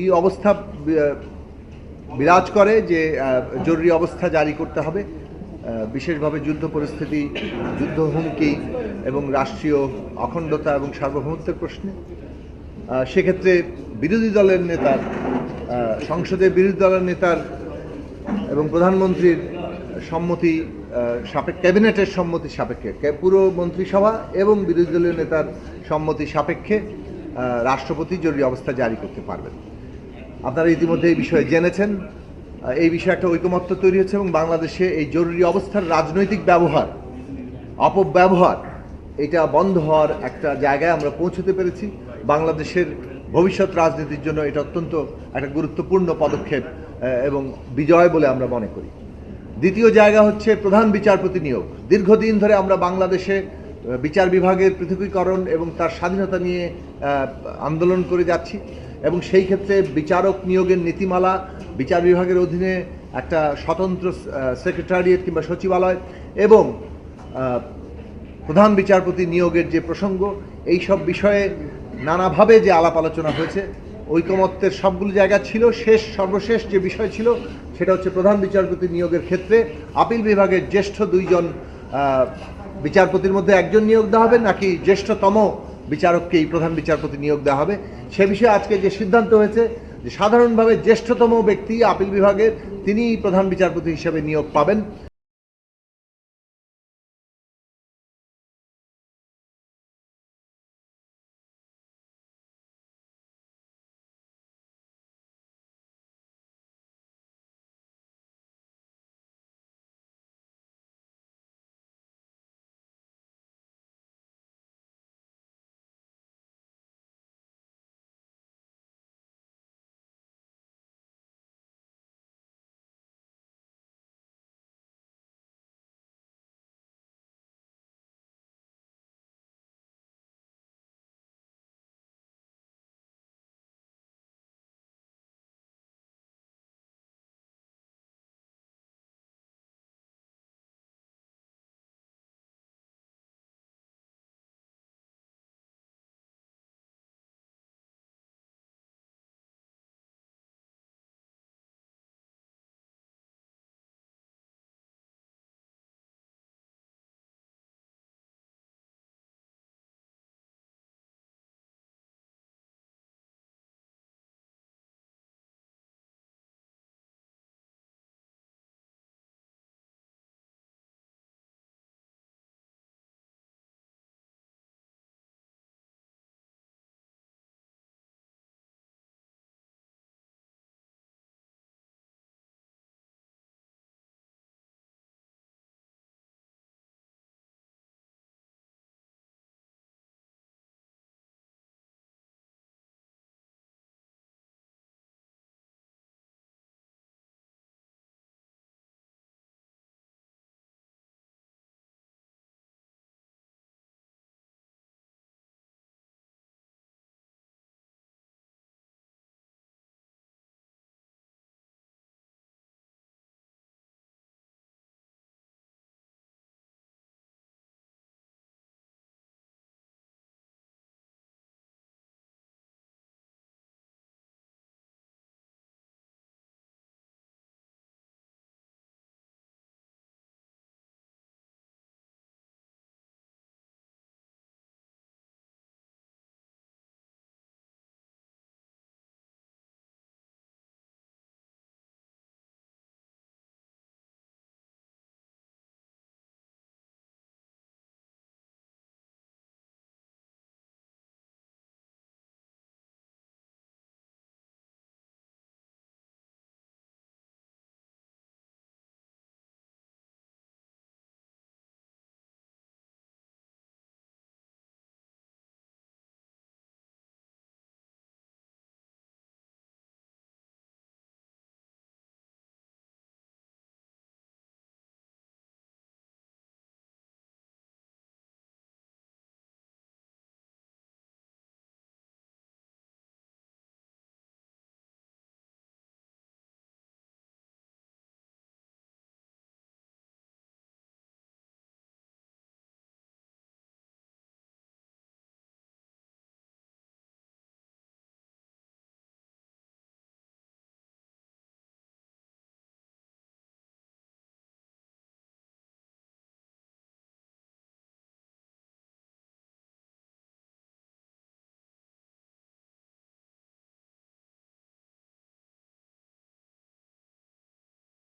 এই অবস্থা বিরাজ করে যে জরুরি অবস্থা জারি করতে হবে। বিশেষভাবে যুদ্ধ পরিস্থিতি, যুদ্ধ হুমকি এবং রাষ্ট্রীয় অখণ্ডতা এবং সার্বভৌমত্বের প্রশ্নে। সেক্ষেত্রে বিরোধী দলের নেতার সংসদে বিরোধী দলের নেতার এবং প্রধানমন্ত্রীর সম্মতি সাপেক্ষ ক্যাবিনেটের সম্মতি সাপেক্ষে পুরো মন্ত্রিসভা এবং বিরোধী দলীয় নেতার সম্মতি সাপেক্ষে রাষ্ট্রপতি জরুরি অবস্থা জারি করতে পারবেন। আপনারা ইতিমধ্যে এই বিষয়ে জেনেছেন। এই বিষয়ে একটা ঐকমত্য তৈরি হয়েছে এবং বাংলাদেশে এই জরুরি অবস্থার রাজনৈতিক ব্যবহার, অপব্যবহার, এটা বন্ধ হওয়ার একটা জায়গায় আমরা পৌঁছতে পেরেছি। বাংলাদেশের ভবিষ্যৎ রাজনীতির জন্য এটা অত্যন্ত একটা গুরুত্বপূর্ণ পদক্ষেপ এবং বিজয় বলে আমরা মনে করি। দ্বিতীয় জায়গা হচ্ছে প্রধান বিচারপতি নিয়োগ। দীর্ঘদিন ধরে আমরা বাংলাদেশে বিচার বিভাগের পৃথকীকরণ এবং তার স্বাধীনতা নিয়ে আন্দোলন করে যাচ্ছি। এবং সেই ক্ষেত্রে বিচারক নিয়োগের নীতিমালা বিচার বিভাগের অধীনে একটা স্বতন্ত্র সেক্রেটারিয়েট কিংবা সচিবালয় এবং প্রধান বিচারপতি নিয়োগের যে প্রসঙ্গ, এই সব বিষয়ে নানাভাবে যে আলাপ আলোচনা হয়েছে, ঐকমত্যের সবগুলো জায়গা ছিল, শেষ, সর্বশেষ যে বিষয় ছিল, সেটা হচ্ছে প্রধান বিচারপতি নিয়োগের ক্ষেত্রে আপিল বিভাগের জ্যেষ্ঠ দুইজন বিচারপতির মধ্যে একজন নিয়োগ দেওয়া হবে নাকি জ্যেষ্ঠতম বিচারককেই প্রধান বিচারপতি নিয়োগ দেওয়া হবে। সে বিষয়ে আজকে যে সিদ্ধান্ত হয়েছে, যে সাধারণভাবে জ্যেষ্ঠতম ব্যক্তি আপিল বিভাগের, তিনিই প্রধান বিচারপতি হিসেবে নিয়োগ পাবেন।